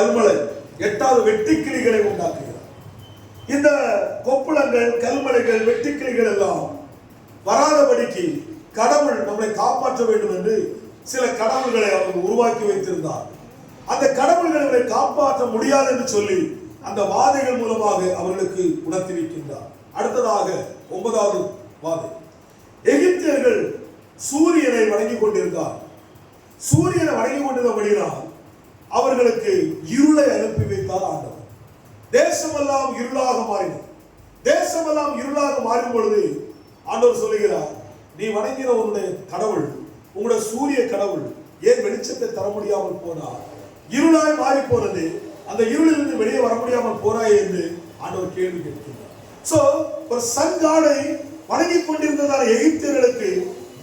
கல்மலை எட்டாவது வெட்டுக்கிளிகளை உண்டாக்குகிறார். இந்த கொப்புளங்கள் கல்மலைகள் வெட்டுக்கிளிகள் எல்லாம் வராதபடிக்கு கடவுள் நம்மளை காப்பாற்ற வேண்டும் என்று சில கடவுள்களை அவர் உருவாக்கி வைத்திருந்தார். அந்த கடவுள்களை காப்பாற்ற முடியாது என்று சொல்லி அந்த வாதைகள் மூலமாக அவர்களுக்கு உணர்த்தி வைக்கின்றார். அடுத்ததாக ஒன்பதாவது வாதை. எகிப்தியர்கள் சூரியனை வணங்கிக் கொண்டிருந்தார் சூரியனை வணங்கி கொண்டிருந்தபடினால் அவர்களுக்கு இருளை அனுப்பி வைத்தார் ஆண்டவர். தேசமெல்லாம் இருளாக மாறினது. தேசமெல்லாம் இருளாக மாறும் பொழுது ஆண்டவர் சொல்லுகிறார் நீ வணங்கின உன்னுடைய கடவுள் உங்களுடைய சூரிய கடவுள் ஏன் வெளிச்சத்தை தர முடியாமல் போனார்? இருளாய் மாறி போனது அந்த இருளிலிருந்து வெளியே வர முடியாமல் போறாய் என்று ஆண்டவர் கேள்வி கேட்கிறார். சோ ஒரு சங்காடை வணங்கிக் கொண்டிருந்ததான எகிப்தியர்களுக்கு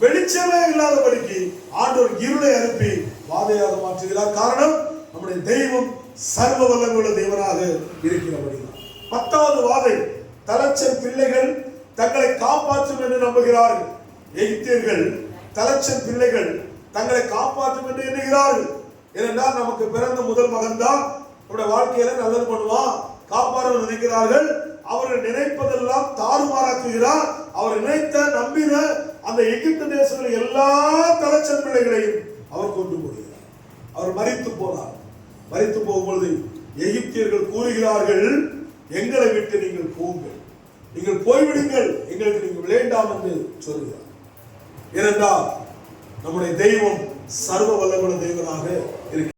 வெளிச்சமே இல்லாதபடிக்கு ஆண்டவர் இருளை அனுப்பி வாதையாக மாற்றுகிறார். காரணம் நம்முடைய தெய்வம் சர்வ வல்லமுள்ள தேவனாக இருக்கிறபடிதான். பத்தாவது வாதை தலச்சன் பிள்ளைகள் தங்களை காப்பாற்றும் என்று நம்புகிறார்கள். எகிப்தியர்கள் தலச்சன் பிள்ளைகள் தங்களை காப்பாற்றும் என்று எண்ணுகிறார்கள். ஏனென்றால் நமக்கு பிறந்த முதல் மகன் தான் நம்முடைய வாழ்க்கையில நல்லது பண்ணுவான் காப்பாற்ற நினைக்கிறார்கள். அவர்கள் நினைப்பதெல்லாம் தாறுமாறாக்குகிறார். அவர் நினைத்த நம்பின அந்த எகிப்து தேசத்தில் எல்லா தலைச்சன் பிள்ளைகளையும் அவர் கொண்டு போடுகிறார். அவர் மறித்து போனார். மறித்து போகும்பொழுது எகிப்தியர்கள் கூறுகிறார்கள் எங்களை விட்டு நீங்கள் போங்கள். நீங்கள் போய்விடுங்கள். எங்களுக்கு நீங்கள் வேண்டாம் என்று சொல்கிறார். ஏனென்றால் நம்முடைய தெய்வம் சர்வ வல்லமுள்ள தெய்வனாக இருக்கிறார்.